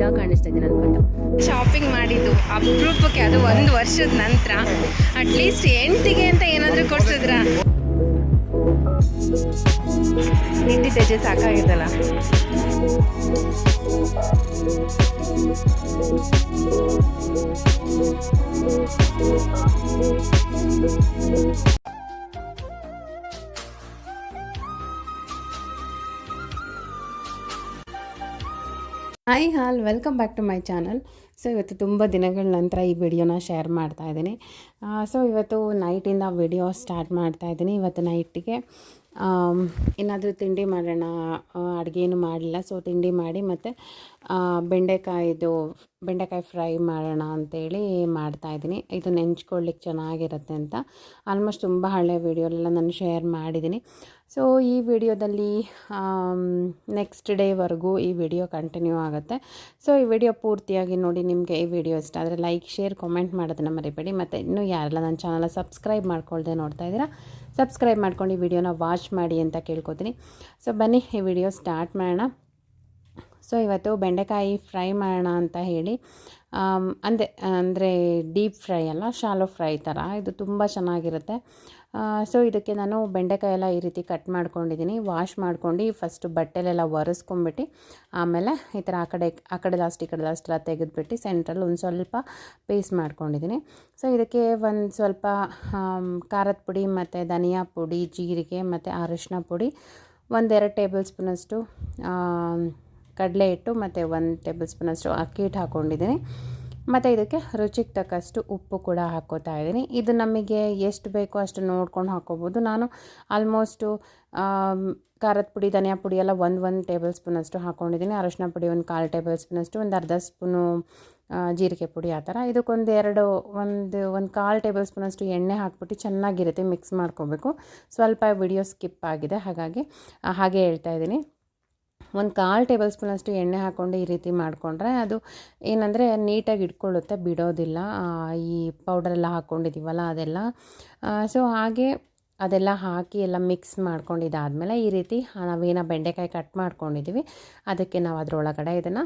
ಮುದ್ದಾಗಿ ಕಾಣಿಸ್ತಾ ಇದ್ದೀನಿ ನನ್ನ ಫೋಟೋ. ಶಾಪಿಂಗ್ ಮಾಡಿದ್ದು ಅಪರೂಪಕ್ಕೆ ಅದು ಒಂದು ವರ್ಷದ ನಂತರ. ಅಟ್ಲೀಸ್ಟ್ ಎಂಟಿಗೆ ಅಂತ ಏನಾದರೂ ಕೊಡ್ಸಿದ್ರ? ಇಟ್ಟಿ ತೆಜೆ ಸಾಕಾಗಿತ್ತಲ್ಲ hi all welcome back to my channel so ಇವತ್ತು ತುಂಬ ದಿನಗಳ ನಂತರ ಈ ವಿಡಿಯೋನ ಶೇರ್ ಮಾಡ್ತಾ ಇದ್ದೀನಿ. ಸೊ ಇವತ್ತು ನೈಟಿಂದ ವಿಡಿಯೋ ಸ್ಟಾರ್ಟ್ ಮಾಡ್ತಾ ಇದ್ದೀನಿ. ಇವತ್ತು ನೈಟಿಗೆ ಏನಾದರೂ ತಿಂಡಿ ಮಾಡೋಣ ಅಡುಗೆ ಏನು ಮಾಡಲಿಲ್ಲ. ಸೊ ತಿಂಡಿ ಮಾಡಿ ಮತ್ತು ಬೆಂಡೆಕಾಯಿದು, ಬೆಂಡೆಕಾಯಿ ಫ್ರೈ ಮಾಡೋಣ ಅಂತೇಳಿ ಮಾಡ್ತಾಯಿದ್ದೀನಿ ಇದು ನೆಂಚ್ಕೊಳ್ಳಿಕ್ಕೆ ಚೆನ್ನಾಗಿರುತ್ತೆ ಅಂತ. ಆಲ್ಮೋಸ್ಟ್ ತುಂಬ ಹಳೆ ವಿಡಿಯೋಲೆಲ್ಲ ನಾನು ಶೇರ್ ಮಾಡಿದ್ದೀನಿ. ಸೊ ಈ ವಿಡಿಯೋದಲ್ಲಿ ನೆಕ್ಸ್ಟ್ ಡೇವರೆಗೂ ಈ ವಿಡಿಯೋ ಕಂಟಿನ್ಯೂ ಆಗುತ್ತೆ. ಸೊ ಈ ವಿಡಿಯೋ ಪೂರ್ತಿಯಾಗಿ ನೋಡಿ ನಿಮಗೆ ಈ ವಿಡಿಯೋ ಇಷ್ಟ ಆದರೆ ಲೈಕ್ ಶೇರ್ ಕಾಮೆಂಟ್ ಮಾಡೋದನ್ನ ಮರಿಬೇಡಿ. ಮತ್ತು ಇನ್ನೂ ಯಾರೆಲ್ಲ ನನ್ನ ಚಾನಲ್ ಸಬ್ಸ್ಕ್ರೈಬ್ ಮಾಡ್ಕೊಳ್ದೆ ನೋಡ್ತಾ ಇದ್ದೀರಾ ಸಬ್ಸ್ಕ್ರೈಬ್ ಮಾಡ್ಕೊಂಡು ಈ ವಿಡಿಯೋನ ವಾಚ್ ಮಾಡಿ ಅಂತ ಕೇಳ್ಕೊತೀನಿ. ಸೊ ಬನ್ನಿ, ಈ ವಿಡಿಯೋ ಸ್ಟಾರ್ಟ್ ಮಾಡೋಣ. ಸೊ ಇವತ್ತು ಬೆಂಡೆಕಾಯಿ ಫ್ರೈ ಮಾಡೋಣ ಅಂತ ಹೇಳಿ ಅಂದೆ, ಅಂದರೆ ಡೀಪ್ ಫ್ರೈ ಅಲ್ಲ ಶಾಲೋ ಫ್ರೈ ಥರ. ಇದು ತುಂಬ ಚೆನ್ನಾಗಿರುತ್ತೆ. ಸೊ ಇದಕ್ಕೆ ನಾನು ಬೆಂಡೆಕಾಯಿ ಎಲ್ಲ ಈ ರೀತಿ ಕಟ್ ಮಾಡ್ಕೊಂಡಿದ್ದೀನಿ. ವಾಶ್ ಮಾಡ್ಕೊಂಡು ಫಸ್ಟು ಬಟ್ಟೆಲೆಲ್ಲ ಒರೆಸ್ಕೊಂಬಿಟ್ಟು ಆಮೇಲೆ ಈ ಥರ ಆ ಕಡೆ ಆ ಕಡೆ ಲಾಸ್ಟ್ ಈ ಕಡೆ ಲಾಸ್ಟ್ ಎಲ್ಲ ತೆಗೆದುಬಿಟ್ಟು ಸೆಂಟ್ರಲ್ಲಿ ಒಂದು ಸ್ವಲ್ಪ ಪೇಸ್ಟ್ ಮಾಡ್ಕೊಂಡಿದ್ದೀನಿ. ಸೊ ಇದಕ್ಕೆ ಒಂದು ಸ್ವಲ್ಪ ಖಾರದ ಪುಡಿ ಮತ್ತು ಧನಿಯಾ ಪುಡಿ, ಜೀರಿಗೆ ಮತ್ತು ಅರಿಶಿನ ಪುಡಿ ಒಂದೆರಡು ಟೇಬಲ್ ಸ್ಪೂನಷ್ಟು ಕಡಲೆ ಹಿಟ್ಟು ಮತ್ತು ಒಂದು ಟೇಬಲ್ ಸ್ಪೂನಷ್ಟು ಅಕ್ಕಿ ಹಿಟ್ಟು ಹಾಕ್ಕೊಂಡಿದ್ದೀನಿ ಮತ್ತು ಇದಕ್ಕೆ ರುಚಿಗೆ ತಕ್ಕಷ್ಟು ಉಪ್ಪು ಕೂಡ ಹಾಕೋತಾ ಇದ್ದೀನಿ. ಇದು ನಮಗೆ ಎಷ್ಟು ಬೇಕೋ ಅಷ್ಟು ನೋಡ್ಕೊಂಡು ಹಾಕ್ಕೋಬೋದು ನಾನು ಆಲ್ಮೋಸ್ಟು ಖಾರದ ಪುಡಿ, ಧನಿಯಾ ಪುಡಿ ಎಲ್ಲ ಒಂದು ಒಂದು ಟೇಬಲ್ ಸ್ಪೂನಷ್ಟು ಹಾಕ್ಕೊಂಡಿದ್ದೀನಿ ಅರಶಿನ ಪುಡಿ ಒಂದು ಕಾಲು ಟೇಬಲ್ ಸ್ಪೂನಷ್ಟು ಒಂದು ಅರ್ಧ ಸ್ಪೂನು ಜೀರಿಗೆ ಪುಡಿ ಆ ಥರ. ಇದಕ್ಕೊಂದು ಎರಡು, ಒಂದು ಒಂದು ಕಾಲು ಟೇಬಲ್ ಸ್ಪೂನಷ್ಟು ಎಣ್ಣೆ ಹಾಕ್ಬಿಟ್ಟು ಚೆನ್ನಾಗಿರುತ್ತೆ ಮಿಕ್ಸ್ ಮಾಡ್ಕೋಬೇಕು. ಸ್ವಲ್ಪ ವಿಡಿಯೋ ಸ್ಕಿಪ್ ಆಗಿದೆ, ಹಾಗಾಗಿ, ಹಾಗೆ ಹೇಳ್ತಾ ಇದ್ದೀನಿ. ಒಂದು ಕಾಲು ಟೇಬಲ್ ಸ್ಪೂನಷ್ಟು ಎಣ್ಣೆ ಹಾಕ್ಕೊಂಡು ಈ ರೀತಿ ಮಾಡಿಕೊಂಡ್ರೆ ಅದು ಏನಂದರೆ ನೀಟಾಗಿ ಇಟ್ಕೊಳ್ಳುತ್ತೆ, ಬಿಡೋದಿಲ್ಲ. ಈ ಪೌಡರೆಲ್ಲ ಹಾಕ್ಕೊಂಡಿದ್ದೀವಲ್ಲ ಅದೆಲ್ಲ. ಸೊ ಹಾಗೆ ಅದೆಲ್ಲ ಹಾಕಿ ಎಲ್ಲ ಮಿಕ್ಸ್ ಮಾಡ್ಕೊಂಡಿದ್ದಾದಮೇಲೆ ಈ ರೀತಿ ನಾವೇನೋ ಬೆಂಡೆಕಾಯಿ ಕಟ್ ಮಾಡ್ಕೊಂಡಿದ್ದೀವಿ. ಅದಕ್ಕೆ ನಾವು ಅದರೊಳಗಡೆ ಇದನ್ನು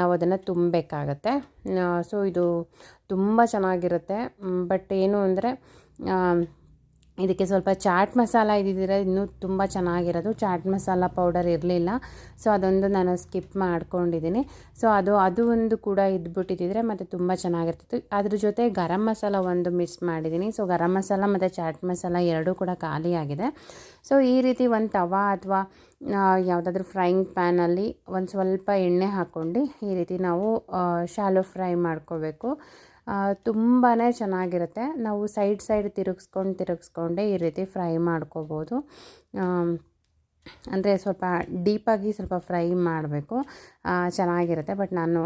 ನಾವು ಅದನ್ನು ತುಂಬಬೇಕಾಗತ್ತೆ. ಸೊ ಇದು ತುಂಬ ಚೆನ್ನಾಗಿರುತ್ತೆ. ಬಟ್ ಏನು ಅಂದರೆ ಇದಕ್ಕೆ ಸ್ವಲ್ಪ ಚಾಟ್ ಮಸಾಲ ಇದ್ದಿದ್ದರೆ ಇನ್ನೂ ತುಂಬ ಚೆನ್ನಾಗಿರೋದು. ಚಾಟ್ ಮಸಾಲ ಪೌಡರ್ ಇರಲಿಲ್ಲ. ಸೊ ಅದೊಂದು ನಾನು ಸ್ಕಿಪ್ ಮಾಡ್ಕೊಂಡಿದ್ದೀನಿ. ಸೊ ಅದು ಅದು ಒಂದು ಕೂಡ ಇದ್ಬಿಟ್ಟಿದ್ದರೆ ಮತ್ತು ತುಂಬ ಚೆನ್ನಾಗಿರ್ತಿತ್ತು. ಅದ್ರ ಜೊತೆ ಗರಂ ಮಸಾಲ ಒಂದು ಮಿಸ್ ಮಾಡಿದ್ದೀನಿ. ಸೊ ಗರಂ ಮಸಾಲ ಮತ್ತು ಚಾಟ್ ಮಸಾಲ ಎರಡೂ ಕೂಡ ಖಾಲಿಯಾಗಿದೆ ಸೊ ಈ ರೀತಿ ಒಂದು ತವಾ ಅಥವಾ ಯಾವುದಾದ್ರೂ ಫ್ರೈಯಿಂಗ್ ಪ್ಯಾನಲ್ಲಿ ಒಂದು ಸ್ವಲ್ಪ ಎಣ್ಣೆ ಹಾಕ್ಕೊಂಡು ಈ ರೀತಿ ನಾವು ಶಾಲೋ ಫ್ರೈ ಮಾಡ್ಕೋಬೇಕು. ತುಂಬಾ ಚೆನ್ನಾಗಿರುತ್ತೆ. ನಾವು ಸೈಡ್ ಸೈಡ್ ತಿರುಗಿಸ್ಕೊಂಡು ತಿರುಗಿಸ್ಕೊಂಡೆ ಈ ರೀತಿ ಫ್ರೈ ಮಾಡ್ಕೋಬೋದು. ಅಂದರೆ ಸ್ವಲ್ಪ ಡೀಪಾಗಿ ಸ್ವಲ್ಪ ಫ್ರೈ ಮಾಡಬೇಕು. ಚೆನ್ನಾಗಿರುತ್ತೆ. ಬಟ್ ನಾನು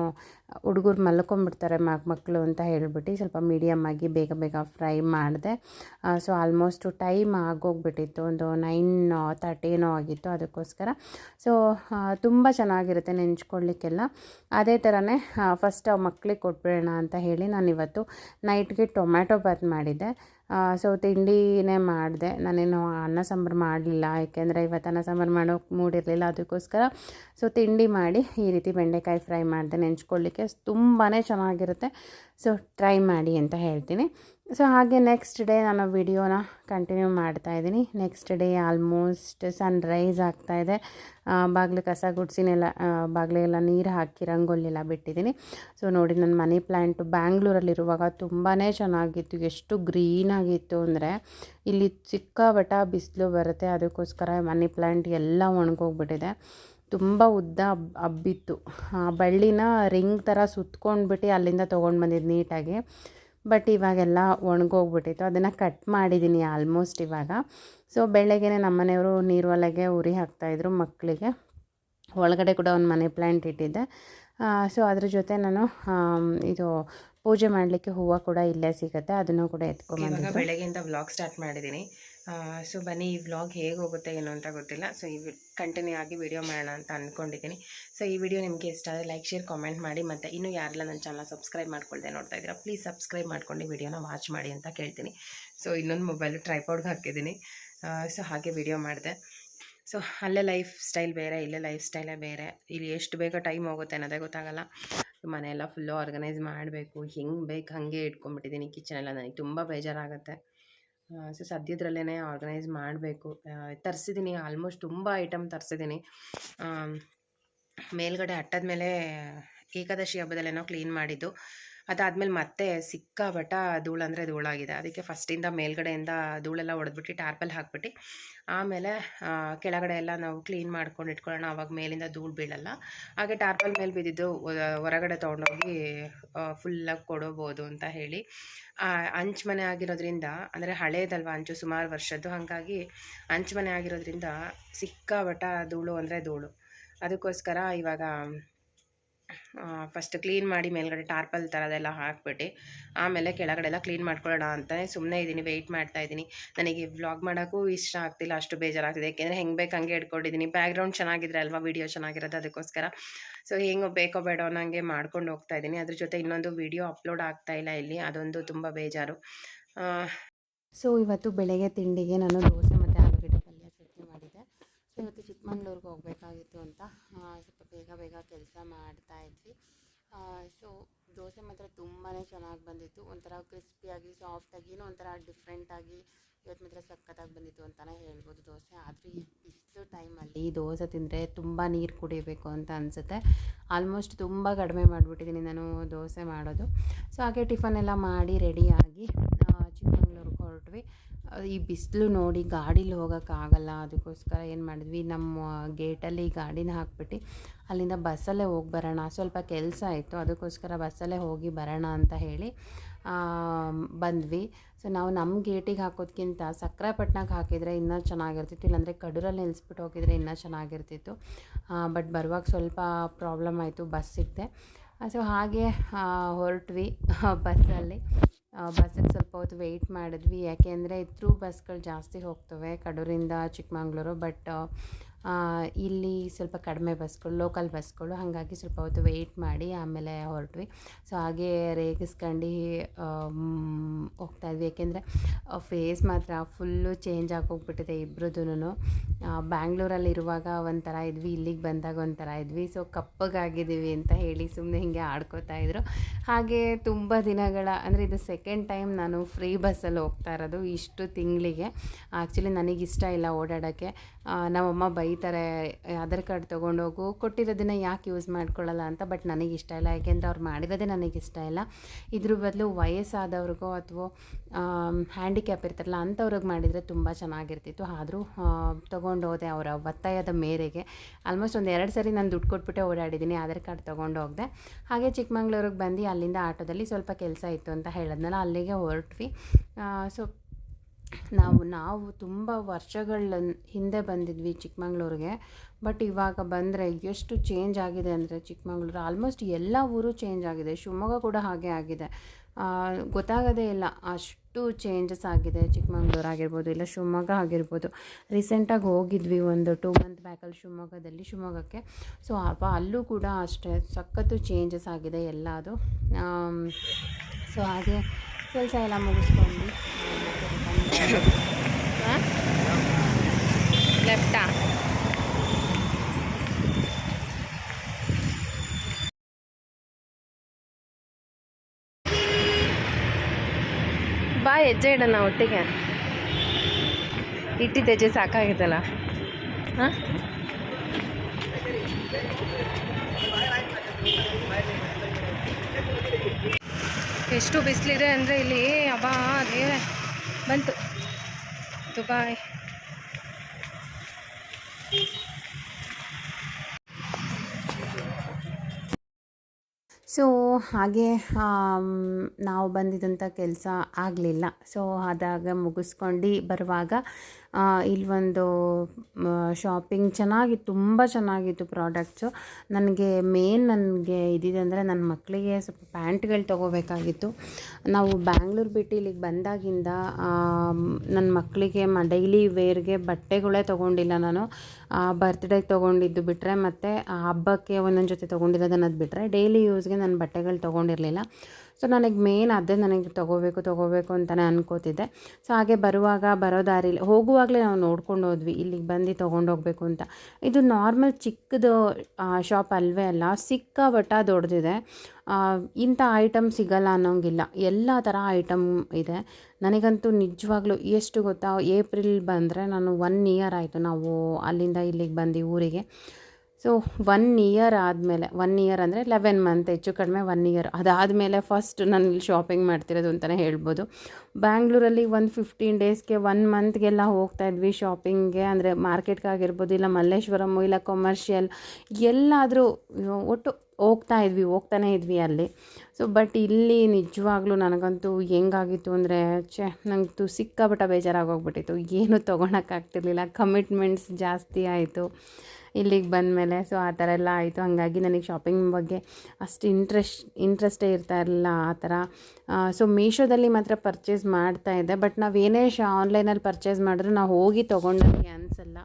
ಹುಡುಗರು ಮಲ್ಕೊಂಡ್ಬಿಡ್ತಾರೆ ಮಕ್ ಮಕ್ಕಳು ಅಂತ ಹೇಳಿಬಿಟ್ಟು ಸ್ವಲ್ಪ ಮೀಡಿಯಮ್ ಆಗಿ ಬೇಗ ಬೇಗ ಫ್ರೈ ಮಾಡಿದೆ. ಸೊ ಆಲ್ಮೋಸ್ಟು ಟೈಮ್ ಆಗೋಗ್ಬಿಟ್ಟಿತ್ತು. ಒಂದು ನೈನ್ ತರ್ಟೇನೋ ಆಗಿತ್ತು ಅದಕ್ಕೋಸ್ಕರ. ಸೊ ತುಂಬ ಚೆನ್ನಾಗಿರುತ್ತೆ ನೆಂಚ್ಕೊಳ್ಳಿಕ್ಕೆಲ್ಲ ಅದೇ ಥರನೇ ಫಸ್ಟ್ ಮಕ್ಕಳಿಗೆ ಕೊಟ್ಬಿಡೋಣ ಅಂತ ಹೇಳಿ ನಾನಿವತ್ತು ನೈಟ್ಗೆ ಟೊಮ್ಯಾಟೊ ಬಾತ್ ಮಾಡಿದ್ದೆ. ಸೊ ತಿಂಡಿನೇ ಮಾಡಿದೆ. ನಾನೇನು ಅನ್ನ ಸಾಂಬಾರು ಮಾಡಲಿಲ್ಲ. ಯಾಕೆಂದರೆ ಇವತ್ತು ಅನ್ನ ಸಾಂಬಾರು ಮಾಡೋಕೆ ಮೂಡಿರಲಿಲ್ಲ ಅದಕ್ಕೋಸ್ಕರ ಸೊ ತಿಂಡಿ ಮಾಡಿ ಈ ರೀತಿ ಬೆಂಡೆಕಾಯಿ ಫ್ರೈ ಮಾಡಿದೆ ನೆಂಚ್ಕೊಳ್ಳಿಕ್ಕೆ. ತುಂಬಾ ಚೆನ್ನಾಗಿರುತ್ತೆ. ಸೊ ಟ್ರೈ ಮಾಡಿ ಅಂತ ಹೇಳ್ತೀನಿ. ಸೊ ಹಾಗೆ ನೆಕ್ಸ್ಟ್ ಡೇ ನಾನು ವಿಡಿಯೋನ ಕಂಟಿನ್ಯೂ ಮಾಡ್ತಾ ಇದ್ದೀನಿ. ನೆಕ್ಸ್ಟ್ ಡೇ ಆಲ್ಮೋಸ್ಟ್ ಸನ್ರೈಸ್ ಆಗ್ತಾಯಿದೆ ಬಾಗಿಲು ಕಸ ಗುಡ್ಸಿನೆಲ್ಲ ಬಾಗಿಲೆಲ್ಲ ನೀರು ಹಾಕಿ ರಂಗೋಲಿ ಎಲ್ಲ ಬಿಟ್ಟಿದ್ದೀನಿ. ಸೊ ನೋಡಿ ನನ್ನ ಮನಿ ಪ್ಲ್ಯಾಂಟು ಬ್ಯಾಂಗ್ಳೂರಲ್ಲಿರುವಾಗ ತುಂಬಾ ಚೆನ್ನಾಗಿತ್ತು. ಎಷ್ಟು ಗ್ರೀನ್ ಆಗಿತ್ತು ಅಂದರೆ ಇಲ್ಲಿ ಸಿಕ್ಕಾಬಟ್ಟ ಬಿಸಿಲು ಬರುತ್ತೆ. ಅದಕ್ಕೋಸ್ಕರ ಮನಿ ಪ್ಲ್ಯಾಂಟ್ ಎಲ್ಲ ಒಣಗೋಗ್ಬಿಟ್ಟಿದೆ. ತುಂಬ ಉದ್ದ ಹಬ್ಬಿತ್ತು. ಬಳ್ಳಿನ ರಿಂಗ್ ಥರ ಸುತ್ಕೊಂಡ್ಬಿಟ್ಟು ಅಲ್ಲಿಂದ ತೊಗೊಂಡು ಬಂದಿದ್ದು ನೀಟಾಗಿ. ಬಟ್ ಇವಾಗೆಲ್ಲ ಒಣಗೋಗ್ಬಿಟ್ಟಿತ್ತು. ಅದನ್ನು ಕಟ್ ಮಾಡಿದ್ದೀನಿ ಆಲ್ಮೋಸ್ಟ್ ಇವಾಗ. ಸೊ ಬೆಳಗ್ಗೆ ನಮ್ಮನೆಯವರು ನೀರು ಒಲೆಗೆ ಉರಿ ಹಾಕ್ತಾಯಿದ್ರು ಮಕ್ಕಳಿಗೆ ಒಳಗಡೆ ಕೂಡ ಒಂದು ಮನೆ ಪ್ಲ್ಯಾಂಟ್ ಇಟ್ಟಿದ್ದೆ. ಸೊ ಅದ್ರ ಜೊತೆ ನಾನು ಇದು ಪೂಜೆ ಮಾಡಲಿಕ್ಕೆ ಹೂವು ಕೂಡ ಇಲ್ಲೇ ಸಿಗುತ್ತೆ. ಅದನ್ನು ಕೂಡ ಎತ್ಕೊಂಡು ಬೆಳಗ್ಗೆಯಿಂದ ವ್ಲಾಗ್ ಸ್ಟಾರ್ಟ್ ಮಾಡಿದ್ದೀನಿ ಸೊ ಬನ್ನಿ, ಈ ವ್ಲಾಗ್ ಹೇಗೆ ಹೋಗುತ್ತೆ ಏನು ಅಂತ ಗೊತ್ತಿಲ್ಲ. ಸೊ ಈ ಕಂಟಿನ್ಯೂ ಆಗಿ ವಿಡಿಯೋ ಮಾಡೋಣ ಅಂತ ಅಂದ್ಕೊಂಡಿದ್ದೀನಿ ಸೊ ಈ ವಿಡಿಯೋ ನಿಮಗೆ ಇಷ್ಟ ಆದರೆ ಲೈಕ್ ಶೇರ್ ಕಾಮೆಂಟ್ ಮಾಡಿ. ಮತ್ತು ಇನ್ನೂ ಯಾರೆಲ್ಲ ನನ್ನ ಚಾನಲ್ ಸಬ್ಸ್ಕ್ರೈಬ್ ಮಾಡ್ಕೊಳ್ದೆ ನೋಡ್ತಾ ಇದ್ದೀರಾ ಪ್ಲೀಸ್ ಸಬ್ಸ್ಕ್ರೈಬ್ ಮಾಡ್ಕೊಂಡು ವಿಡಿಯೋನ ವಾಚ್ ಮಾಡಿ ಅಂತ ಕೇಳ್ತೀನಿ. ಸೊ ಇನ್ನೊಂದು ಮೊಬೈಲ್ ಟ್ರೈಪೌಡ್ಗೆ ಹಾಕಿದ್ದೀನಿ. ಸೊ ಹಾಗೆ ವಿಡಿಯೋ ಮಾಡಿದೆ. ಸೊ ಅಲ್ಲೇ ಲೈಫ್ ಸ್ಟೈಲ್ ಬೇರೆ, ಇಲ್ಲೇ ಲೈಫ್ ಸ್ಟೈಲೇ ಬೇರೆ. ಇಲ್ಲಿ ಎಷ್ಟು ಬೇಗ ಟೈಮ್ ಹೋಗುತ್ತೆ ಅನ್ನೋದೇ ಗೊತ್ತಾಗಲ್ಲ. ಮನೆಯೆಲ್ಲ ಫುಲ್ಲು ಆರ್ಗನೈಸ್ ಮಾಡಬೇಕು. ಹೆಂಗೆ ಬೇಕು ಹಾಗೆ ಇಟ್ಕೊಂಡ್ಬಿಟ್ಟಿದ್ದೀನಿ. ಕಿಚನೆಲ್ಲ ನನಗೆ ತುಂಬ ಬೇಜಾರಾಗುತ್ತೆ. ಸೊ ಸದ್ಯದ್ರಲ್ಲೇ ಆರ್ಗನೈಸ್ ಮಾಡಬೇಕು. ತರಿಸಿದ್ದೀನಿ ಆಲ್ಮೋಸ್ಟ್ ತುಂಬ ಐಟಮ್ ತರಿಸಿದ್ದೀನಿ ಮೇಲ್ಗಡೆ ಅಟ್ಟದ ಮೇಲೆ ಏಕಾದಶಿ ಹಬ್ಬದಲ್ಲೇನೋ ಕ್ಲೀನ್ ಮಾಡಿದ್ದು. ಅದಾದಮೇಲೆ ಮತ್ತೆ ಸಿಕ್ಕಾಬಟ್ಟ ಧೂಳು ಅಂದರೆ ಧೂಳಾಗಿದೆ. ಅದಕ್ಕೆ ಫಸ್ಟಿಂದ ಮೇಲ್ಗಡೆಯಿಂದ ಧೂಳೆಲ್ಲ ಹೊಡೆದ್ಬಿಟ್ಟು ಟಾರ್ಪಲ್ ಹಾಕ್ಬಿಟ್ಟು, ಆಮೇಲೆ ಕೆಳಗಡೆ ಎಲ್ಲ ನಾವು ಕ್ಲೀನ್ ಮಾಡ್ಕೊಂಡು ಇಟ್ಕೊಳ್ಳೋಣ. ಆವಾಗ ಮೇಲಿಂದ ಧೂಳು ಬೀಳಲ್ಲ. ಹಾಗೆ ಟಾರ್ಪಲ್ ಮೇಲೆ ಬಿದ್ದಿದ್ದು ಹೊರ- ಹೊರಗಡೆ ತೊಗೊಂಡೋಗಿ ಫುಲ್ಲಾಗಿ ಕೊಡೋಬೋದು ಅಂತ ಹೇಳಿ. ಹಂಚು ಮನೆ ಆಗಿರೋದ್ರಿಂದ, ಅಂದರೆ ಹಳೇದಲ್ವ ಅಂಚು, ಸುಮಾರು ವರ್ಷದ್ದು ಹಾಗಾಗಿ ಅಂಚ್ ಮನೆ ಆಗಿರೋದ್ರಿಂದ ಸಿಕ್ಕಾಬಟ್ಟ ಧೂಳು ಅಂದರೆ ಧೂಳು. ಅದಕ್ಕೋಸ್ಕರ ಇವಾಗ ಫಸ್ಟ್ ಕ್ಲೀನ್ ಮಾಡಿ ಮೇಲ್ಗಡೆ ಟಾರ್ಪಲ್ ಥರದೆಲ್ಲ ಹಾಕ್ಬಿಟ್ಟು, ಆಮೇಲೆ ಕೆಳಗಡೆ ಎಲ್ಲ ಕ್ಲೀನ್ ಮಾಡ್ಕೊಳ್ಳೋಣ ಅಂತಲೇ ಸುಮ್ಮನೆ ಇದ್ದೀನಿ ವೆಯ್ಟ್ ಮಾಡ್ತಾ ಇದ್ದೀನಿ ನನಗೆ ವ್ಲಾಗ್ ಮಾಡೋಕ್ಕೂ ಇಷ್ಟ ಆಗ್ತಿಲ್ಲ, ಅಷ್ಟು ಬೇಜಾರಾಗ್ತಿದೆ. ಯಾಕೆಂದರೆ ಹೆಂಗೆ ಬೇಕು ಹಂಗೆ ಇಟ್ಕೊಂಡಿದ್ದೀನಿ ಬ್ಯಾಕ್ಗ್ರೌಂಡ್ ಚೆನ್ನಾಗಿದ್ರೆ ಅಲ್ವಾ ವೀಡಿಯೋ ಚೆನ್ನಾಗಿರೋದು ಅದಕ್ಕೋಸ್ಕರ. ಸೊ ಹೆಂಗೋ ಬೇಕೋ ಬೇಡೋ ಅನ್ನಂಗೆ ಮಾಡ್ಕೊಂಡು ಹೋಗ್ತಾ ಇದ್ದೀನಿ ಅದ್ರ ಜೊತೆ ಇನ್ನೊಂದು ವೀಡಿಯೋ ಅಪ್ಲೋಡ್ ಆಗ್ತಾ ಇಲ್ಲ ಇಲ್ಲಿ. ಅದೊಂದು ತುಂಬ ಬೇಜಾರು. ಸೊ ಇವತ್ತು ಬೆಳಗ್ಗೆ ತಿಂಡಿಗೆ ನಾನು ದೋಸೆ ಮತ್ತು ಆಲೂಗಡ್ಡೆ ಪಲ್ಯ ಚಟ್ನಿ ಮಾಡಿದ್ದೆ. ಸೊ ಇವತ್ತು ಚಿಕ್ಕಮಂಗ್ಳೂರಿಗೆ ಹೋಗಬೇಕಾಗಿತ್ತು ಅಂತ. ಬೇಗ ಬೇಗ ಕೆಲಸ ಮಾಡ್ತಾ ಇದ್ವಿ ಸೊ ದೋಸೆ ಮಾತ್ರ ತುಂಬಾ ಚೆನ್ನಾಗಿ ಬಂದಿತ್ತು. ಒಂಥರ ಕ್ರಿಸ್ಪಿಯಾಗಿ ಸಾಫ್ಟಾಗಿ ಏನೋ ಒಂಥರ ಡಿಫ್ರೆಂಟಾಗಿ ಇವತ್ತು ಮಾತ್ರ ಸಖತ್ತಾಗಿ ಬಂದಿತ್ತು ಅಂತಲೇ ಹೇಳ್ಬೋದು ದೋಸೆ. ಆದರೆ ಈ ಬಿಸಿಲು ಟೈಮಲ್ಲಿ ದೋಸೆ ತಿಂದರೆ ತುಂಬ ನೀರು ಕುಡಿಬೇಕು ಅಂತ ಅನಿಸುತ್ತೆ. ಆಲ್ಮೋಸ್ಟ್ ತುಂಬ ಕಡಿಮೆ ಮಾಡಿಬಿಟ್ಟಿದ್ದೀನಿ ನಾನು ದೋಸೆ ಮಾಡೋದು. ಸೊ ಹಾಗೆ ಟಿಫನ್ ಎಲ್ಲ ಮಾಡಿ ರೆಡಿಯಾಗಿ ಚಿಕ್ಕಮಂಗ್ಳೂರ್ಗೆ ಹೊರಟ್ವಿ. ಈ ಬಿಸಿಲು ನೋಡಿ ಗಾಡೀಲಿ ಹೋಗೋಕ್ಕಾಗಲ್ಲ. ಅದಕ್ಕೋಸ್ಕರ ಏನು ಮಾಡಿದ್ವಿ ನಮ್ಮ ಗೇಟಲ್ಲಿ ಗಾಡಿನ ಹಾಕ್ಬಿಟ್ಟು ಅಲ್ಲಿಂದ ಬಸ್ಸಲ್ಲೇ ಹೋಗಿ ಬರೋಣ. ಸ್ವಲ್ಪ ಕೆಲಸ ಇತ್ತು, ಅದಕ್ಕೋಸ್ಕರ ಬಸ್ಸಲ್ಲೇ ಹೋಗಿ ಬರೋಣ ಅಂತ ಹೇಳಿ ಬಂದ್ವಿ. ಸೊ ನಾವು ನಮ್ಮ ಗೇಟಿಗೆ ಹಾಕೋದ್ಕಿಂತ ಸಕ್ಕರೆಪಟ್ಟಣಕ್ಕೆ ಹಾಕಿದರೆ ಇನ್ನೂ ಚೆನ್ನಾಗಿರ್ತಿತ್ತು. ಇಲ್ಲಾಂದರೆ ಕಡೂರಲ್ಲಿ ನಿಲ್ಲಿಸ್ಬಿಟ್ಟು ಹೋಗಿದ್ರೆ ಇನ್ನೂ ಚೆನ್ನಾಗಿರ್ತಿತ್ತು. ಬಟ್ ಬರುವಾಗ ಸ್ವಲ್ಪ ಪ್ರಾಬ್ಲಮ್ ಆಯಿತು, ಬಸ್ ಸಿಗದೆ ಸೊ ಹಾಗೆ ಹೊರಟ್ವಿ ಬಸ್ಸಲ್ಲಿ. ಬಸ್ಸಿಗೆ ಸ್ವಲ್ಪ ಹೊತ್ತು ವೆಯ್ಟ್ ಮಾಡಿದ್ವಿ. ಯಾಕೆಂದರೆ ಥ್ರೂ ಬಸ್ಗಳು ಜಾಸ್ತಿ ಹೋಗ್ತವೆ ಕಡೂರಿಂದ ಚಿಕ್ಕಮಂಗ್ಳೂರು ಬಟ್ ಇಲ್ಲಿ ಸ್ವಲ್ಪ ಕಡಿಮೆ ಬಸ್ಗಳು ಲೋಕಲ್ ಬಸ್ಗಳು, ಹಾಗಾಗಿ ಸ್ವಲ್ಪ ಹೊತ್ತು ವೆಯ್ಟ್ ಮಾಡಿ ಆಮೇಲೆ ಹೊರಟ್ವಿ. ಸೊ ಹಾಗೆ ರೇಗಿಸ್ಕೊಂಡು ಹೋಗ್ತಾ ಇದ್ವಿ. ಯಾಕೆಂದರೆ ಫೇಸ್ ಮಾತ್ರ ಫುಲ್ಲು ಚೇಂಜ್ ಆಗೋಗ್ಬಿಟ್ಟಿದೆ ಇಬ್ಬರದೂ ಬ್ಯಾಂಗ್ಳೂರಲ್ಲಿ ಇರುವಾಗ ಒಂಥರ ಇದ್ವಿ, ಇಲ್ಲಿಗೆ ಬಂದಾಗ ಒಂಥರ ಇದ್ವಿ. ಸೊ ಕಪ್ಪಗಾಗಿದ್ದೀವಿ ಅಂತ ಹೇಳಿ ಸುಮ್ಮನೆ ಹಿಂಗೆ ಆಡ್ಕೋತಾ ಇದ್ರು. ಹಾಗೆ ತುಂಬ ದಿನಗಳ, ಅಂದರೆ ಇದು ಸೆಕೆಂಡ್ ಟೈಮ್ ನಾನು ಫ್ರೀ ಬಸ್ಸಲ್ಲಿ ಹೋಗ್ತಾ ಇರೋದು ಇಷ್ಟು ತಿಂಗಳಿಗೆ. ಆ್ಯಕ್ಚುಲಿ ನನಗೆ ಇಷ್ಟ ಇಲ್ಲ ಓಡಾಡೋಕ್ಕೆ. ನಮ್ಮಮ್ಮ ಬೈತಾರೆ ಆಧಾರ್ ಕಾರ್ಡ್ ತೊಗೊಂಡೋಗು, ಕೊಟ್ಟಿರೋದನ್ನು ಯಾಕೆ ಯೂಸ್ ಮಾಡ್ಕೊಳ್ಳಲ್ಲ ಅಂತ ಬಟ್ ನನಗೆ ಇಷ್ಟ ಇಲ್ಲ, ಯಾಕೆಂದರೆ ಅವ್ರು ಮಾಡಿರೋದೇ ನನಗೆ ಇಷ್ಟ ಇಲ್ಲ. ಇದ್ರ ಬದಲು ವಯಸ್ಸಾದವ್ರಿಗೋ ಅಥವಾ ಹ್ಯಾಂಡಿಕ್ಯಾಪ್ ಇರ್ತಾರಲ್ಲ ಅಂಥವ್ರಿಗೆ ಮಾಡಿದರೆ ತುಂಬ ಚೆನ್ನಾಗಿರ್ತಿತ್ತು. ಆದರೂ ತೊಗೊಂಡು ಹೋದೆ ಅವರ ಒತ್ತಾಯದ ಮೇರೆಗೆ. ಆಲ್ಮೋಸ್ಟ್ ಒಂದು ಎರಡು ಸರಿ ನಾನು ದುಡ್ಡು ಕೊಟ್ಬಿಟ್ಟೆ ಓಡಾಡಿದ್ದೀನಿ ಆಧಾರ್ ಕಾರ್ಡ್ ತೊಗೊಂಡೋಗ್ದೆ. ಹಾಗೆ ಚಿಕ್ಕಮಂಗ್ಳೂರಿಗೆ ಬಂದು ಅಲ್ಲಿಂದ ಆಟೋದಲ್ಲಿ ಸ್ವಲ್ಪ ಕೆಲಸ ಇತ್ತು ಅಂತ ಹೇಳಿದ್ನಲ್ಲ, ಅಲ್ಲಿಗೆ ಹೊರಟ್ವಿ. ಸೊ ನಾವು ನಾವು ತುಂಬ ವರ್ಷಗಳ ಹಿಂದೆ ಬಂದಿದ್ವಿ ಚಿಕ್ಕಮಂಗ್ಳೂರಿಗೆ. ಬಟ್ ಇವಾಗ ಬಂದರೆ ಎಷ್ಟು ಚೇಂಜ್ ಆಗಿದೆ ಅಂದರೆ ಚಿಕ್ಕಮಂಗ್ಳೂರು ಆಲ್ಮೋಸ್ಟ್ ಎಲ್ಲ ಊರು ಚೇಂಜ್ ಆಗಿದೆ. ಶಿವಮೊಗ್ಗ ಕೂಡ ಹಾಗೆ ಆಗಿದೆ. ಗೊತ್ತಾಗೋದೇ ಇಲ್ಲ ಅಷ್ಟು ಚೇಂಜಸ್ ಆಗಿದೆ ಚಿಕ್ಕಮಂಗ್ಳೂರು ಆಗಿರ್ಬೋದು ಇಲ್ಲ ಶಿವಮೊಗ್ಗ ಆಗಿರ್ಬೋದು. ರೀಸೆಂಟಾಗಿ ಹೋಗಿದ್ವಿ ಒಂದು ಟೂ ಮಂತ್ ಬ್ಯಾಕಲ್ಲಿ ಶಿವಮೊಗ್ಗದಲ್ಲಿ, ಶಿವಮೊಗ್ಗಕ್ಕೆ. ಸೊ ಅಪ್ಪ ಅಲ್ಲೂ ಕೂಡ ಅಷ್ಟೇ ಸಖತ್ತು ಚೇಂಜಸ್ ಆಗಿದೆ ಎಲ್ಲ ಅದು ಸೊ ಹಾಗೆ ಕೆಲಸ ಎಲ್ಲ ಮುಗಿಸ್ಕೊಂಡು ಲೆಫ್ಟಾ ಬಾ ಹೆಜ್ಜೆ ಇಡೋಣ ಒಟ್ಟಿಗೆ. ಇಟ್ಟಿದ್ದ ಹೆಜ್ಜೆ ಸಾಕಾಗಿತ್ತಲ್ಲ. ಹಾಂ ಎಷ್ಟು ಬಿಸಿಲಿದೆ ಅಂದರೆ ಇಲ್ಲಿ, ಅಬ್ಬಾ ಅದೇ ಬಂತು. ದುಬಾಯ್. ಸೊ ಹಾಗೆ ನಾವು ಬಂದಿದ್ದಂಥ ಕೆಲಸ ಆಗಲಿಲ್ಲ. ಸೊ ಅದಾಗ ಮುಗಿಸ್ಕೊಂಡು ಬರುವಾಗ ಇಲ್ಲೊಂದು ಶಾಪಿಂಗ್ ಚೆನ್ನಾಗಿತ್ತು, ತುಂಬ ಚೆನ್ನಾಗಿತ್ತು ಪ್ರಾಡಕ್ಟ್ಸು ನನಗೆ ಮೇನ್ ನನಗೆ ಇದಿದೆ ಅಂದರೆ ನನ್ನ ಮಕ್ಕಳಿಗೆ ಸ್ವಲ್ಪ ಪ್ಯಾಂಟ್ಗಳು ತೊಗೋಬೇಕಾಗಿತ್ತು. ನಾವು ಬ್ಯಾಂಗ್ಳೂರು ಬಿಟ್ಟು ಇಲ್ಲಿಗೆ ಬಂದಾಗಿಂದ ನನ್ನ ಮಕ್ಕಳಿಗೆ ಮ ಡೈಲಿ ವೇರ್ಗೆ ಬಟ್ಟೆಗಳೇ ತೊಗೊಂಡಿಲ್ಲ ನಾನು. ಬರ್ತ್ಡೇಗೆ ತೊಗೊಂಡಿದ್ದು ಬಿಟ್ಟರೆ ಮತ್ತು ಹಬ್ಬಕ್ಕೆ ಒಂದೊಂದು ಜೊತೆ ತೊಗೊಂಡಿರೋದು ಅನ್ನೋದು ಬಿಟ್ಟರೆ ಡೈಲಿ ಯೂಸ್ಗೆ ನಾನು ಬಟ್ಟೆಗಳು ತೊಗೊಂಡಿರಲಿಲ್ಲ. ಸೊ ನನಗೆ ಮೇನ್ ಅದೇ ನನಗೆ ತೊಗೋಬೇಕು ತೊಗೋಬೇಕು ಅಂತಲೇ ಅನ್ಕೋತಿದ್ದೆ. ಸೊ ಹಾಗೆ ಬರುವಾಗ ಬರೋ ದಾರಿಲಿ ಹೋಗುವಾಗಲೇ ನಾವು ನೋಡ್ಕೊಂಡು ಹೋದ್ವಿ. ಇಲ್ಲಿಗೆ ಬಂದು ತೊಗೊಂಡೋಗ್ಬೇಕು ಅಂತ. ಇದು ನಾರ್ಮಲ್ ಚಿಕ್ಕದು ಶಾಪ್ ಅಲ್ವೇ ಅಲ್ಲ. ಸಿಕ್ಕಾಬಟ್ಟ ದೊಡ್ಡದಿದೆ ಆ, ಇಂಥ ಐಟಮ್ ಸಿಗಲ್ಲ ಅನ್ನೋಂಗಿಲ್ಲ. ಎಲ್ಲ ಥರ ಐಟಮ್ ಇದೆ. ನನಗಂತೂ ನಿಜವಾಗ್ಲೂ ಎಷ್ಟು ಗೊತ್ತಾ ಏಪ್ರಿಲ್ ಬಂದರೆ ನಾನು ಒನ್ ಇಯರ್ ಆಯಿತು ನಾವು ಅಲ್ಲಿಂದ ಇಲ್ಲಿಗೆ ಬಂದು ಊರಿಗೆ. ಸೊ ಒನ್ ಇಯರ್ ಆದಮೇಲೆ ಒನ್ ಇಯರ್ ಅಂದರೆ ಲೆವೆನ್ ಮಂತ್ ಹೆಚ್ಚು ಕಡಿಮೆ ಒನ್ ಇಯರ್ ಅದಾದಮೇಲೆ ಫಸ್ಟ್ ನಾನು ಶಾಪಿಂಗ್ ಮಾಡ್ತಿರೋದು ಅಂತಲೇ ಹೇಳ್ಬೋದು. ಬ್ಯಾಂಗ್ಳೂರಲ್ಲಿ ಒಂದು ಫಿಫ್ಟೀನ್ ಡೇಸ್ಗೆ ಒನ್ ಮಂತ್ಗೆಲ್ಲ ಹೋಗ್ತಾ ಇದ್ವಿ ಶಾಪಿಂಗ್ಗೆ ಅಂದರೆ ಮಾರ್ಕೆಟ್ಗೆ ಆಗಿರ್ಬೋದು, ಇಲ್ಲ ಮಲ್ಲೇಶ್ವರಮು ಇಲ್ಲ ಕಮರ್ಷಿಯಲ್ ಎಲ್ಲಾದರೂ, ಒಟ್ಟು ಹೋಗ್ತಾ ಇದ್ವಿ, ಹೋಗ್ತಾನೆ ಇದ್ವಿ ಅಲ್ಲಿ. ಸೊ ಬಟ್ ಇಲ್ಲಿ ನಿಜವಾಗ್ಲೂ ನನಗಂತೂ ಹೆಂಗಾಗಿತ್ತು ಅಂದರೆ, ಛೆ ನಂಗೆ ಸಿಕ್ಕಾಪಟ್ಟ ಬೇಜಾರಾಗೋಗ್ಬಿಟ್ಟಿತ್ತು. ಏನು ತೊಗೊಳಕ್ಕಾಗ್ತಿರ್ಲಿಲ್ಲ ಕಮಿಟ್ಮೆಂಟ್ಸ್ ಜಾಸ್ತಿ ಆಯಿತು ಇಲ್ಲಿಗೆ ಬಂದಮೇಲೆ. ಸೊ ಆ ಥರ ಎಲ್ಲ ಆಯಿತು. ಹಾಗಾಗಿ ನನಗೆ ಶಾಪಿಂಗ್ ಬಗ್ಗೆ ಅಷ್ಟು ಇಂಟ್ರೆಸ್ಟ್ ಇಂಟ್ರೆಸ್ಟೇ ಇರ್ತಾ ಇರಲಿಲ್ಲ ಆ ಥರ. ಸೊ ಮೀಶೋದಲ್ಲಿ ಮಾತ್ರ ಪರ್ಚೇಸ್ ಮಾಡ್ತಾ ಇದ್ದೆ. ಬಟ್ ನಾವು ಏನೇ ಶಾ ಆನ್ಲೈನಲ್ಲಿ ಪರ್ಚೇಸ್ ಮಾಡಿದ್ರು ನಾವು ಹೋಗಿ ತೊಗೊಂಡಂಗೆ ಅನಿಸಲ್ಲ.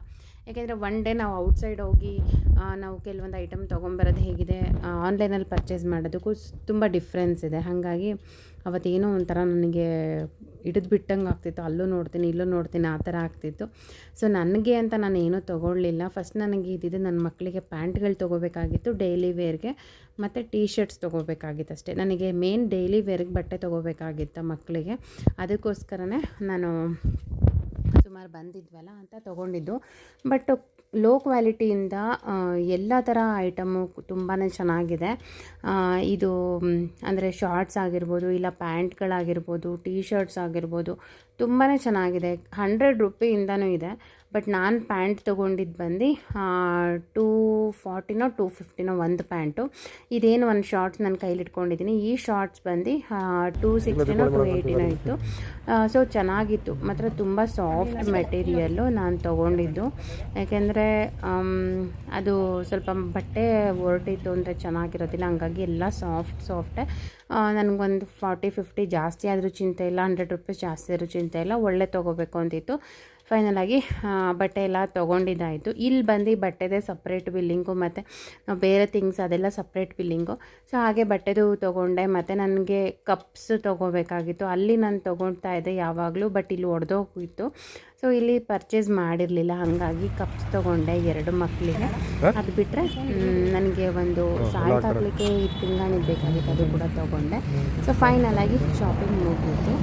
ಯಾಕೆಂದರೆ ಒನ್ ಡೇ ನಾವು ಔಟ್ಸೈಡ್ ಹೋಗಿ ನಾವು ಕೆಲವೊಂದು ಐಟಮ್ ತೊಗೊಂಬರೋದು ಹೇಗಿದೆ ಆನ್ಲೈನಲ್ಲಿ ಪರ್ಚೇಸ್ ಮಾಡೋದಕ್ಕೂ ತುಂಬ ಡಿಫ್ರೆನ್ಸ್ ಇದೆ. ಹಾಗಾಗಿ ಅವತ್ತೇನೋ ಒಂಥರ ನನಗೆ ಹಿಡಿದು ಬಿಟ್ಟಂಗೆ ಆಗ್ತಿತ್ತು. ಅಲ್ಲೂ ನೋಡ್ತೀನಿ, ಇಲ್ಲೂ ನೋಡ್ತೀನಿ, ಆ ಥರ ಆಗ್ತಿತ್ತು. ಸೊ ನನಗೆ ಅಂತ ನಾನು ಏನೂ ತೊಗೊಳ್ಳಿಲ್ಲ. ಫಸ್ಟ್ ನನಗೆ ಇದ್ದಿದ್ದು ನನ್ನ ಮಕ್ಕಳಿಗೆ ಪ್ಯಾಂಟ್ಗಳು ತೊಗೋಬೇಕಾಗಿತ್ತು ಡೈಲಿ ವೇರ್ಗೆ ಮತ್ತು ಟೀ ಶರ್ಟ್ಸ್ ತೊಗೋಬೇಕಾಗಿತ್ತು ಅಷ್ಟೇ. ನನಗೆ ಮೇನ್ ಡೈಲಿ ವೇರ್ಗೆ ಬಟ್ಟೆ ತೊಗೋಬೇಕಾಗಿತ್ತು ಮಕ್ಕಳಿಗೆ ಅದಕ್ಕೋಸ್ಕರನೇ ನಾನು ಸುಮಾರು ಬಂದಿದ್ವಲ್ಲ ಅಂತ ತೊಗೊಂಡಿದ್ದು. ಬಟ್ ಲೋ ಕ್ವಾಲಿಟಿಯಿಂದ ಎಲ್ಲ ಥರ ಐಟಮು ತುಂಬಾ ಚೆನ್ನಾಗಿದೆ. ಇದು ಅಂದರೆ ಶಾರ್ಟ್ಸ್ ಆಗಿರ್ಬೋದು, ಇಲ್ಲ ಪ್ಯಾಂಟ್ಗಳಾಗಿರ್ಬೋದು ಟೀ ಶರ್ಟ್ಸ್ ಆಗಿರ್ಬೋದು ತುಂಬಾ ಚೆನ್ನಾಗಿದೆ. ಹಂಡ್ರೆಡ್ ರುಪಿಯಿಂದನೂ ಇದೆ. ಬಟ್ ನಾನು ಪ್ಯಾಂಟ್ ತೊಗೊಂಡಿದ್ದು ಬಂದು ಟೂ ಫಾರ್ಟಿನೋ ಟೂ ಫಿಫ್ಟಿನೋ ಒಂದು ಪ್ಯಾಂಟು. ಇದೇನು ಒಂದು ಶಾರ್ಟ್ಸ್ ನನ್ನ ಕೈಲಿ ಇಟ್ಕೊಂಡಿದ್ದೀನಿ ಈ ಶಾರ್ಟ್ಸ್ ಬಂದು ಟೂ ಸಿಕ್ಸ್ಟಿನೋ ಟೂ ಏಯ್ಟಿನೋ ಇತ್ತು. ಸೊ ಚೆನ್ನಾಗಿತ್ತು. ಮಾತ್ರ ತುಂಬ ಸಾಫ್ಟ್ ಮೆಟೀರಿಯಲ್ಲು ನಾನು ತೊಗೊಂಡಿದ್ದು. ಯಾಕೆಂದರೆ ಅದು ಸ್ವಲ್ಪ ಬಟ್ಟೆ ಹೊರಟಿತ್ತು ಅಂದರೆ ಚೆನ್ನಾಗಿರೋದಿಲ್ಲ. ಹಂಗಾಗಿ ಎಲ್ಲ ಸಾಫ್ಟ್ ಸಾಫ್ಟೇ ನನಗೊಂದು ಫಾರ್ಟಿ ಫಿಫ್ಟಿ ಜಾಸ್ತಿ ಆದರೂ ಚಿಂತೆ ಇಲ್ಲ. ಹಂಡ್ರೆಡ್ ರುಪೀಸ್ ಜಾಸ್ತಿ ಆದರೂ ಚಿಂತೆ ಇಲ್ಲ. ಒಳ್ಳೆ ತೊಗೋಬೇಕು ಅಂತಿತ್ತು. ಫೈನಲ್ ಆಗಿ ಬಟ್ಟೆ ಎಲ್ಲ ತೊಗೊಂಡಿದ್ದಾಯಿತು. ಇಲ್ಲಿ ಬಂದು ಬಟ್ಟೆದೇ ಸಪ್ರೇಟ್ ಬಿಲ್ಲಿಂಗು ಮತ್ತು ನಾವು ಬೇರೆ ಥಿಂಗ್ಸ್ ಅದೆಲ್ಲ ಸಪ್ರೇಟ್ ಬಿಲ್ಲಿಂಗು ಸೊ ಹಾಗೆ ಬಟ್ಟೆದು ತೊಗೊಂಡೆ. ಮತ್ತು ನನಗೆ ಕಪ್ಸ್ ತೊಗೋಬೇಕಾಗಿತ್ತು. ಅಲ್ಲಿ ನಾನು ತೊಗೊಳ್ತಾ ಇದ್ದೆ ಯಾವಾಗಲೂ ಬಟ್ ಇಲ್ಲಿ ಒಡೆದೋಗಿತ್ತು ಸೊ ಇಲ್ಲಿ ಪರ್ಚೇಸ್ ಮಾಡಿರಲಿಲ್ಲ. ಹಾಗಾಗಿ ಕಪ್ಸ್ ತೊಗೊಂಡೆ ಎರಡು ಮಕ್ಕಳಿಗೆ ಅದು ಬಿಟ್ಟರೆ ನನಗೆ ಒಂದು ಸಾಲ್ಟ್ ಹಾಕಲಿಕ್ಕೆ ಈ ತಿಂಗಳಿಗೆ ಬೇಕಾಗಿತ್ತು. ಅದು ಕೂಡ ತೊಗೊಂಡೆ. ಸೊ ಫೈನಲ್ ಆಗಿ ಶಾಪಿಂಗ್ ಮುಗೀತು.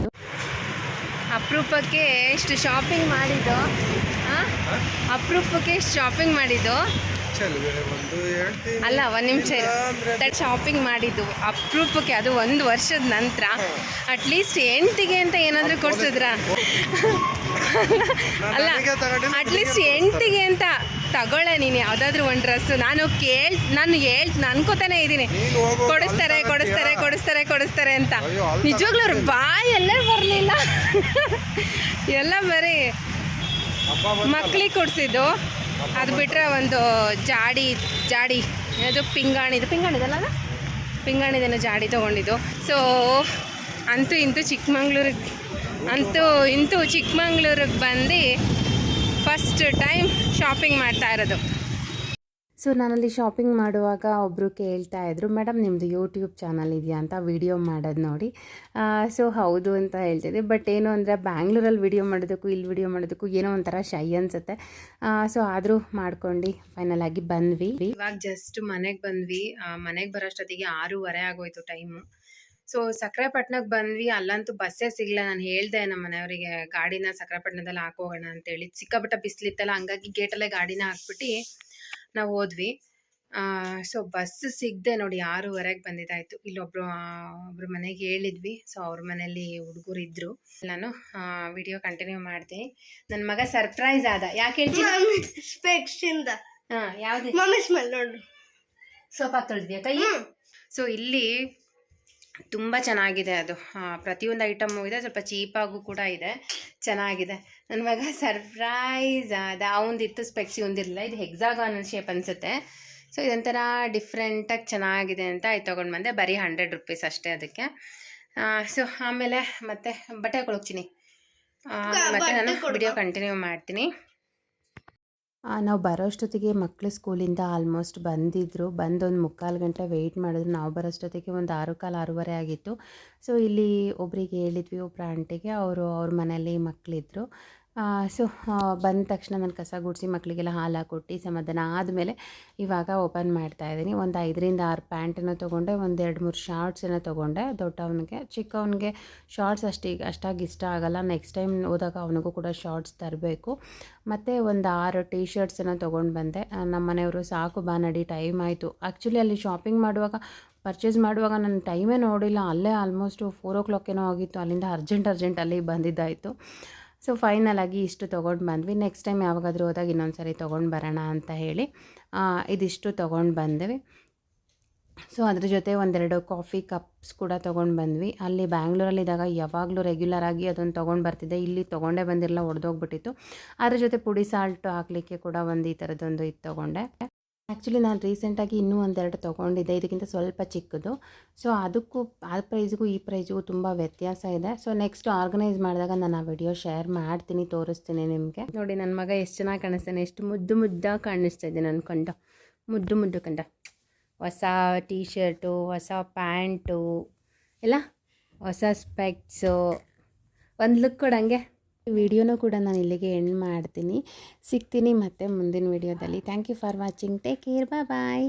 ಅಪರೂಪಕ್ಕೆ ಇಷ್ಟು ಶಾಪಿಂಗ್ ಮಾಡಿದ್ದು? ಅಪರೂಪಕ್ಕೆ ಎಷ್ಟು ಶಾಪಿಂಗ್ ಮಾಡಿದ್ದು. ಅಲ್ಲ ಒಂದು ನಿಮಿಷ ಶಾಪಿಂಗ್ ಮಾಡಿದ್ದು ಅಪರೂಪಕ್ಕೆ ಅದು ಒಂದು ವರ್ಷದ ನಂತರ. ಅಟ್ಲೀಸ್ಟ್ ಎಂಟಿಗೆ ಅಂತ ಏನಾದರೂ ಕೊಡ್ಸಿದ್ರ? ಅಲ್ಲ ಅಟ್ಲೀಸ್ಟ್ ಎಂಟಿಗೆ ಅಂತ ತಗೊಳ್ಳ ನೀನು ಯಾವುದಾದ್ರೂ ಒಂದು ಡ್ರೆಸ್ ನಾನು ಕೇಳ್ ನಾನು ಹೇಳ್ ಅನ್ಕೋತಾನೆ ಇದ್ದೀನಿ. ಕೊಡಿಸ್ತಾರೆ ಕೊಡಿಸ್ತಾರೆ ಕೊಡಿಸ್ತಾರೆ ಕೊಡಿಸ್ತಾರೆ ಅಂತ. ನಿಜವಾಗ್ಲೂ ಅವ್ರ ಬಾಯ್ ಎಲ್ಲ ಬರಲಿಲ್ಲ. ಎಲ್ಲ ಬರೀ. ಮಕ್ಳಿಗೆ ಕೊಡಿಸಿದ್ದು. ಅದು ಬಿಟ್ಟರೆ ಒಂದು ಜಾಡಿ ಜಾಡಿ. ಅದು ಪಿಂಗಾಣಿದು ಪಿಂಗಾಣಿದಲ್ಲ? ಪಿಂಗಾಣಿದೇನೋ ಜಾಡಿ ತೊಗೊಂಡಿದ್ದು. ಸೊ ಅಂತೂ ಇಂತೂ ಚಿಕ್ಕಮಂಗ್ಳೂರಿಗೆ ಅಂತೂ ಇಂತೂ ಚಿಕ್ಕಮಂಗ್ಳೂರಿಗೆ ಬಂದು ಫಸ್ಟ್ ಟೈಮ್ ಶಾಪಿಂಗ್ ಮಾಡ್ತಾ ಇರೋದು. ಸೊ ನಾನಲ್ಲಿ ಶಾಪಿಂಗ್ ಮಾಡುವಾಗ ಒಬ್ಬರು ಕೇಳ್ತಾ ಇದ್ರು ಮೇಡಮ್ ನಿಮ್ಮದು ಯೂಟ್ಯೂಬ್ ಚಾನಲ್ ಇದೆಯಾ ಅಂತ ವಿಡಿಯೋ ಮಾಡೋದು ನೋಡಿ. ಸೊ ಹೌದು ಅಂತ ಹೇಳ್ತಿದ್ದೆ. ಬಟ್ ಏನು ಅಂದರೆ ಬ್ಯಾಂಗ್ಳೂರಲ್ಲಿ ವಿಡಿಯೋ ಮಾಡೋದಕ್ಕೂ ಇಲ್ಲಿ ವಿಡಿಯೋ ಮಾಡೋದಕ್ಕೂ ಏನೋ ಒಂಥರ ಶೈ ಅನಿಸುತ್ತೆ. ಸೊ ಆದರೂ ಮಾಡ್ಕೊಂಡು ಫೈನಲ್ ಆಗಿ ಬಂದ್ವಿ. ಇವಾಗ ಜಸ್ಟ್ ಮನೆಗೆ ಬಂದ್ವಿ. ಮನೆಗೆ ಬರೋಷ್ಟೊತ್ತಿಗೆ ಆರೂವರೆ ಆಗೋಯ್ತು ಟೈಮು ಸೊ ಸಕ್ರೆಪಟ್ಟಣಕ್ಕೆ ಬಂದ್ವಿ. ಅಲ್ಲಂತೂ ಬಸ್ಸೇ ಸಿಗಲ್ಲ ನಾನು ಹೇಳ್ದೆ ನಮ್ಮ ಮನೆಯವರಿಗೆ ಗಾಡಿನ ಸಕ್ರೆಪಟ್ಟಣದಲ್ಲಿ ಹಾಕೋಗೋಣ ಅಂತೇಳಿ. ಸಿಕ್ಕಾಪಟ್ಟ ಬಿಸಿಲಿತ್ತಲ್ಲ ಹಂಗಾಗಿ ಗೇಟಲ್ಲೇ ಗಾಡಿನ ಹಾಕ್ಬಿಟ್ಟು ನಾವು ಹೋದ್ವಿ. ಸೊ ಬಸ್ ಸಿಗದೆ ನೋಡಿ ಆರೂವರೆಗೆ ಬಂದಿದ್ದಾಯ್ತು. ಇಲ್ಲೊಬ್ರು ಒಬ್ರ ಮನೆಗೆ ಹೇಳಿದ್ವಿ. ಸೊ ಅವ್ರ ಮನೇಲಿ ಹುಡುಗರು ಇದ್ರು. ನಾನು ವಿಡಿಯೋ ಕಂಟಿನ್ಯೂ ಮಾಡ್ತೀನಿ ನನ್ನ ಮಗ ಸರ್ಪ್ರೈಸ್ ಆದ. ಯಾಕೆ ಹೇಳ್ತೀನಿ ಸ್ವಲ್ಪ ಹಾ ಯಾವ್ದು? ಸ್ಮೆಲ್ ಸೋಪ್ ಕೈ ಸೊ ಇಲ್ಲಿ ತುಂಬ ಚೆನ್ನಾಗಿದೆ ಅದು. ಪ್ರತಿಯೊಂದು ಐಟಮು ಇದೆ ಸ್ವಲ್ಪ ಚೀಪಾಗೂ ಕೂಡ ಇದೆ. ಚೆನ್ನಾಗಿದೆ. ನನ್ನ ಮಗ ಸರ್ಪ್ರೈಸ್ ಅದು ಅವಂದಿತ್ತು ಸ್ಪೆಕ್ಸಿ ಒಂದಿರಲಿಲ್ಲ ಇದು ಹೆಕ್ಸಾಗಾನಲ್ ಶೇಪ್ ಅನಿಸುತ್ತೆ. ಸೊ ಇದೊಂಥರ ಡಿಫ್ರೆಂಟಾಗಿ ಚೆನ್ನಾಗಿದೆ ಅಂತ ಇದು ತೊಗೊಂಡು ಬಂದೆ. ಬರೀ ಹಂಡ್ರೆಡ್ ರುಪೀಸ್ ಅಷ್ಟೇ ಅದಕ್ಕೆ. ಸೊ ಆಮೇಲೆ ಮತ್ತೆ ಬಟ್ಟೆ ಹಾಕೊಳೋಗ್ತೀನಿ ಮತ್ತೆ ನಾನು ವಿಡಿಯೋ ಕಂಟಿನ್ಯೂ ಮಾಡ್ತೀನಿ. ನಾವು ಬರೋಷ್ಟೊತ್ತಿಗೆ ಮಕ್ಕಳು ಸ್ಕೂಲಿಂದ ಆಲ್ಮೋಸ್ಟ್ ಬಂದಿದ್ದರು ಬಂದೊಂದು ಮುಕ್ಕಾಲು ಗಂಟೆ ವೆಯ್ಟ್ ಮಾಡಿದ್ರು. ನಾವು ಬರೋಷ್ಟೊತ್ತಿಗೆ ಒಂದು ಆರು ಕಾಲು ಆರೂವರೆ ಆಗಿತ್ತು. ಸೊ ಇಲ್ಲಿ ಒಬ್ಬರಿಗೆ ಹೇಳಿದ್ವಿ ಒಬ್ಬರ ಆಂಟಿಗೆ ಅವರು ಅವ್ರ ಮನೇಲಿ ಮಕ್ಕಳಿದ್ರು ಸೊ ಬಂದ ತಕ್ಷಣ ನಾನು ಕಸ ಗುಡಿಸಿ ಮಕ್ಕಳಿಗೆಲ್ಲ ಹಾಲು ಹಾಕೊಟ್ಟು ಸಮಾಧಾನ ಆದಮೇಲೆ ಇವಾಗ ಓಪನ್ ಮಾಡ್ತಾ ಇದ್ದೀನಿ. ಒಂದು ಐದರಿಂದ ಆರು ಪ್ಯಾಂಟನ್ನು ತೊಗೊಂಡೆ, ಒಂದು ಎರಡು ಮೂರು ಶಾರ್ಟ್ಸನ್ನು ತೊಗೊಂಡೆ. ದೊಡ್ಡವನಿಗೆ, ಚಿಕ್ಕವನಿಗೆ ಶಾರ್ಟ್ಸ್ ಅಷ್ಟಿಗೆ ಅಷ್ಟಾಗಿ ಇಷ್ಟ ಆಗಲ್ಲ. ನೆಕ್ಸ್ಟ್ ಟೈಮ್ ಹೋದಾಗ ಅವನಿಗೂ ಕೂಡ ಶಾರ್ಟ್ಸ್ ತರಬೇಕು. ಮತ್ತು ಒಂದು ಆರು ಟೀ ಶರ್ಟ್ಸನ್ನು ತೊಗೊಂಡು ಬಂದೆ. ನಮ್ಮ ಮನೆಯವರು ಸಾಕು ಬಾ ನಡಿ ಟೈಮ್ ಆಯಿತು. ಆ್ಯಕ್ಚುಲಿ ಅಲ್ಲಿ ಶಾಪಿಂಗ್ ಮಾಡುವಾಗ ಪರ್ಚೇಸ್ ಮಾಡುವಾಗ ನಾನು ಟೈಮೇ ನೋಡಿಲ್ಲ. ಅಲ್ಲೇ ಆಲ್ಮೋಸ್ಟು ಫೋರ್ ಓ ಕ್ಲಾಕ್ ಏನೋ ಆಗಿತ್ತು. ಅಲ್ಲಿಂದ ಅರ್ಜೆಂಟ್ ಅರ್ಜೆಂಟ್ ಅಲ್ಲಿ ಬಂದಿದ್ದಾಯಿತು. ಸೊ ಫೈನಲ್ ಆಗಿ ಇಷ್ಟು ತೊಗೊಂಡು ಬಂದ್ವಿ. ನೆಕ್ಸ್ಟ್ ಟೈಮ್ ಯಾವಾಗಾದರೂ ಹೋದಾಗ ಇನ್ನೊಂದು ಸರಿ ತೊಗೊಂಡು ಬರೋಣ ಅಂತ ಹೇಳಿ ಇದಿಷ್ಟು ತೊಗೊಂಡು ಬಂದ್ವಿ. ಸೊ ಅದ್ರ ಜೊತೆ ಒಂದೆರಡು ಕಾಫಿ ಕಪ್ಸ್ ಕೂಡ ತೊಗೊಂಡು ಬಂದ್ವಿ. ಅಲ್ಲಿ ಬ್ಯಾಂಗ್ಳೂರಲ್ಲಿದ್ದಾಗ ಯಾವಾಗಲೂ ರೆಗ್ಯುಲರ್ ಆಗಿ ಅದನ್ನು ತೊಗೊಂಡು ಬರ್ತಿದ್ದೆ. ಇಲ್ಲಿ ತೊಗೊಂಡೇ ಬಂದಿರಲ್ಲ, ಒಡೆದೋಗ್ಬಿಟ್ಟಿತ್ತು. ಅದ್ರ ಜೊತೆ ಪುಡಿ ಸಾಲ್ಟ್ ಹಾಕಲಿಕ್ಕೆ ಕೂಡ ಒಂದು ಈ ಥರದ್ದೊಂದು ಇದು ತೊಗೊಂಡೆ. ಆ್ಯಕ್ಚುಲಿ ನಾನು ರೀಸೆಂಟಾಗಿ ಇನ್ನೂ ಒಂದೆರಡು ತೊಗೊಂಡಿದ್ದೆ. ಇದಕ್ಕಿಂತ ಸ್ವಲ್ಪ ಚಿಕ್ಕದು. ಸೊ ಅದಕ್ಕೂ, ಆ ಪ್ರೈಸ್ಗೂ ಈ ಪ್ರೈಸ್ಗೂ ತುಂಬ ವ್ಯತ್ಯಾಸ ಇದೆ. ಸೊ ನೆಕ್ಸ್ಟ್ ಆರ್ಗನೈಸ್ ಮಾಡಿದಾಗ ನಾನು ಆ ವಿಡಿಯೋ ಶೇರ್ ಮಾಡ್ತೀನಿ, ತೋರಿಸ್ತೀನಿ ನಿಮಗೆ. ನೋಡಿ ನನ್ನ ಮಗ ಎಷ್ಟು ಚೆನ್ನಾಗಿ ಕಾಣಿಸ್ತಾನೆ. ಎಷ್ಟು ಮುದ್ದು ಮುದ್ದಾಗಿ ಕಾಣಿಸ್ತಾ ಇದೆ ನನ್ನ ಕಂಡ. ಮುದ್ದು ಮುದ್ದು ಕಂಡ. ಹೊಸ ಟೀ ಶರ್ಟು ಹೊಸ ಪ್ಯಾಂಟು, ಎಲ್ಲ ಹೊಸ ಸ್ಪೆಕ್ಟ್ಸು ಒಂದು ಲುಕ್ ಕೊಡಂಗೆ. ವಿಡಿಯೋನೂ ಕೂಡ ನಾನು ಇಲ್ಲಿಗೆ ಎಂಡ್ ಮಾಡ್ತೀನಿ. ಸಿಗ್ತೀನಿ ಮತ್ತೆ ಮುಂದಿನ ವಿಡಿಯೋದಲ್ಲಿ. Thank you for watching take care bye